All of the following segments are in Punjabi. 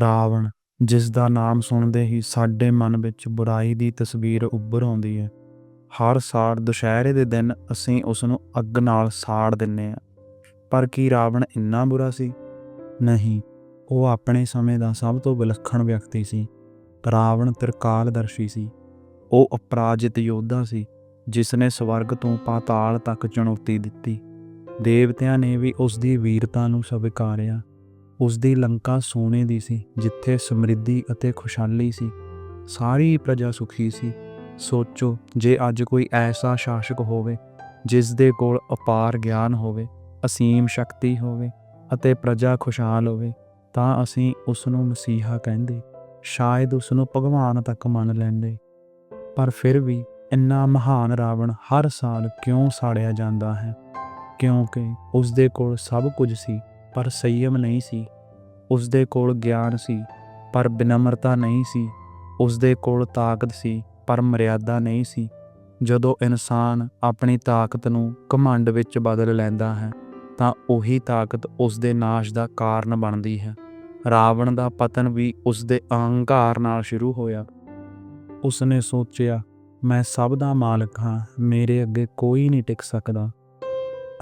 ਰਾਵਣ, ਜਿਸ ਦਾ ਨਾਮ ਸੁਣਦੇ ਹੀ ਸਾਡੇ ਮਨ ਵਿੱਚ ਬੁਰਾਈ ਦੀ ਤਸਵੀਰ ਉੱਭਰ ਆਉਂਦੀ ਹੈ। ਹਰ ਸਾਲ ਦੁਸ਼ਹਿਰੇ ਦੇ ਦਿਨ ਅਸੀਂ ਉਸ ਨੂੰ ਅੱਗ ਨਾਲ ਸਾੜ ਦਿੰਨੇ ਆ ਪਰ ਕੀ ਰਾਵਣ ਇੰਨਾ ਬੁਰਾ ਸੀ? ਨਹੀਂ, ਉਹ ਆਪਣੇ ਸਮੇਂ ਦਾ ਸਭ ਤੋਂ ਵਿਲੱਖਣ ਵਿਅਕਤੀ ਸੀ। ਰਾਵਣ ਤ੍ਰਿਕਾਲਦਰਸ਼ੀ ਸੀ। ਉਹ ਅਪਰਾਜਿਤ ਯੋਧਾ ਸੀ ਜਿਸ ਨੇ ਸਵਰਗ ਤੋਂ ਪਾਤਾਲ ਤੱਕ ਚੁਣੌਤੀ ਦਿੱਤੀ। ਦੇਵਤਿਆਂ ਨੇ ਵੀ ਉਸ ਦੀ ਵੀਰਤਾ ਨੂੰ ਸਵੀਕਾਰਿਆ। ਉਸ ਦੀ ਲੰਕਾ ਸੋਨੇ ਦੀ ਸੀ, ਜਿੱਥੇ ਸਮਰਿੱਧੀ ਅਤੇ ਖੁਸ਼ਹਾਲੀ ਸੀ। ਸਾਰੀ ਪ੍ਰਜਾ ਸੁਖੀ ਸੀ। ਸੋਚੋ, ਜੇ ਅੱਜ ਕੋਈ ਐਸਾ ਸ਼ਾਸਕ ਹੋਵੇ ਜਿਸ ਦੇ ਕੋਲ ਅਪਾਰ ਗਿਆਨ ਹੋਵੇ, ਅਸੀਮ ਸ਼ਕਤੀ ਹੋਵੇ ਅਤੇ ਪ੍ਰਜਾ ਖੁਸ਼ਹਾਲ ਹੋਵੇ, ਤਾਂ ਅਸੀਂ ਉਸ ਨੂੰ ਮਸੀਹਾ ਕਹਿੰਦੇ, ਸ਼ਾਇਦ ਉਸ ਨੂੰ ਭਗਵਾਨ ਤੱਕ ਮੰਨ ਲੈਂਦੇ। ਪਰ ਫਿਰ ਵੀ ਇੰਨਾ ਮਹਾਨ ਰਾਵਣ ਹਰ ਸਾਲ ਕਿਉਂ ਸਾੜਿਆ ਜਾਂਦਾ ਹੈ? ਕਿਉਂਕਿ ਉਸ ਦੇ ਕੋਲ ਸਭ ਕੁਝ ਸੀ। ਪਰ ਸੰਯਮ ਨਹੀਂ ਸੀ। ਉਸ ਦੇ ਕੋਲ ਗਿਆਨ ਸੀ, ਪਰ ਬਿਨਮਰਤਾ ਨਹੀਂ ਸੀ। ਉਸ ਦੇ ਕੋਲ ਤਾਕਤ ਸੀ, ਪਰ ਮਰਿਆਦਾ ਨਹੀਂ ਸੀ। ਜਦੋਂ ਇਨਸਾਨ ਆਪਣੀ ਤਾਕਤ ਨੂੰ ਘਮੰਡ ਵਿੱਚ ਬਦਲ ਲੈਂਦਾ ਹੈ, ਤਾਂ ਉਹੀ ਤਾਕਤ ਉਸ ਦੇ ਨਾਸ਼ ਦਾ ਕਾਰਨ ਬਣਦੀ ਹੈ। ਰਾਵਣ ਦਾ ਪਤਨ ਵੀ ਉਸ ਦੇ ਅਹੰਕਾਰ ਨਾਲ ਸ਼ੁਰੂ ਹੋਇਆ। ਉਸ ਨੇ ਸੋਚਿਆ, ਮੈਂ ਸਭ ਦਾ ਮਾਲਕ ਹਾਂ, ਮੇਰੇ ਅੱਗੇ ਕੋਈ ਨਹੀਂ ਟਿਕ ਸਕਦਾ।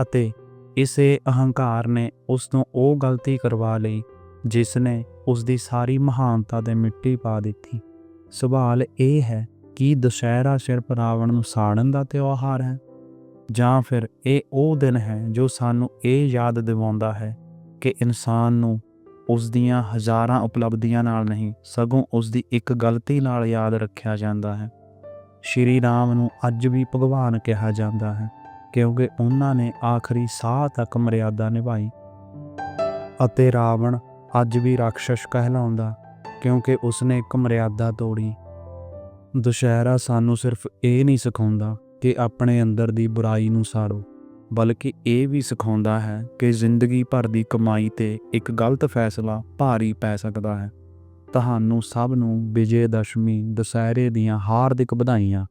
ਅਤੇ ਇਸੇ ਅਹੰਕਾਰ ਨੇ ਉਸ ਤੋਂ ਉਹ ਗਲਤੀ ਕਰਵਾ ਲਈ ਜਿਸ ਨੇ ਉਸ ਦੀ ਸਾਰੀ ਮਹਾਨਤਾ ਤੇ ਮਿੱਟੀ ਪਾ ਦਿੱਤੀ। ਸਵਾਲ ਇਹ ਹੈ ਕਿ ਦੁਸ਼ਹਿਰਾ ਸਿਰਫ ਰਾਵਣ ਨੂੰ ਸਾੜਨ ਦਾ ਤਿਉਹਾਰ ਹੈ, ਜਾਂ ਫਿਰ ਇਹ ਉਹ ਦਿਨ ਹੈ ਜੋ ਸਾਨੂੰ ਇਹ ਯਾਦ ਦਿਵਾਉਂਦਾ ਹੈ ਕਿ ਇਨਸਾਨ ਨੂੰ ਉਸ ਦੀਆਂ ਹਜ਼ਾਰਾਂ ਉਪਲਬਧੀਆਂ ਨਾਲ ਨਹੀਂ, ਸਗੋਂ ਉਸ ਦੀ ਇੱਕ ਗਲਤੀ ਨਾਲ ਯਾਦ ਰੱਖਿਆ ਜਾਂਦਾ ਹੈ। ਸ਼੍ਰੀ ਰਾਮ ਨੂੰ ਅੱਜ ਵੀ ਭਗਵਾਨ ਕਿਹਾ ਜਾਂਦਾ ਹੈ। ਕਿਉਂਕਿ ਉਹਨਾਂ ਨੇ ਆਖਰੀ ਸਾਹ ਤੱਕ ਮਰਿਆਦਾ ਨਿਭਾਈ। ਅਤੇ ਰਾਵਣ ਅੱਜ ਵੀ ਰਾਖਸ਼ ਕਹਿਲਾਉਂਦਾ, ਕਿਉਂਕਿ ਉਸਨੇ ਇੱਕ ਮਰਿਆਦਾ ਤੋੜੀ। ਦੁਸ਼ਹਿਰਾ ਸਾਨੂੰ ਸਿਰਫ ਇਹ ਨਹੀਂ ਸਿਖਾਉਂਦਾ ਕਿ ਆਪਣੇ ਅੰਦਰ ਦੀ ਬੁਰਾਈ ਨੂੰ ਸਾੜੋ, ਬਲਕਿ ਇਹ ਵੀ ਸਿਖਾਉਂਦਾ ਹੈ ਕਿ ਜ਼ਿੰਦਗੀ ਭਰ ਦੀ ਕਮਾਈ ਤੇ ਇੱਕ ਗਲਤ ਫੈਸਲਾ ਭਾਰੀ ਪੈ ਸਕਦਾ ਹੈ। ਤੁਹਾਨੂੰ ਸਭ ਨੂੰ ਵਿਜੇ ਦਸ਼ਮੀ ਦੁਸਹਿਰੇ ਦੀਆਂ ਹਾਰਦਿਕ ਵਧਾਈਆਂ।